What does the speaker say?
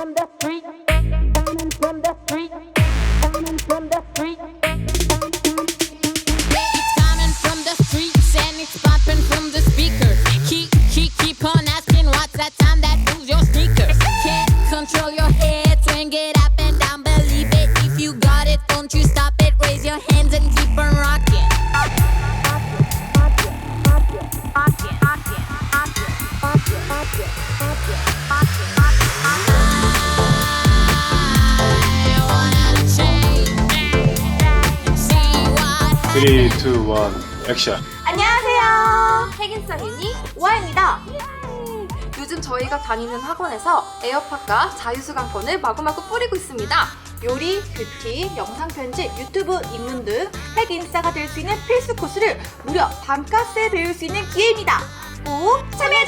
from the street, coming from the street, coming from the street. It's coming from the streets and it's popping from the speaker. Keep, keep, keep on asking what's that sound that moves your sneakers. Can't control your head, swing it up and down, believe it. If you got it, don't you stop it. Raise your hands and keep on rocking. 3, 2, 1, 액션. 안녕하세요. 핵인싸 유니 우아입니다. 요즘 저희가 다니는 학원에서 에어팟과 자유수강권을 마구마구 뿌리고 있습니다. 요리, 뷰티, 영상 편집, 유튜브 입문 등 핵인싸가 될 수 있는 필수 코스를 무려 반값에 배울 수 있는 기회입니다. 꼭 참여해주세요.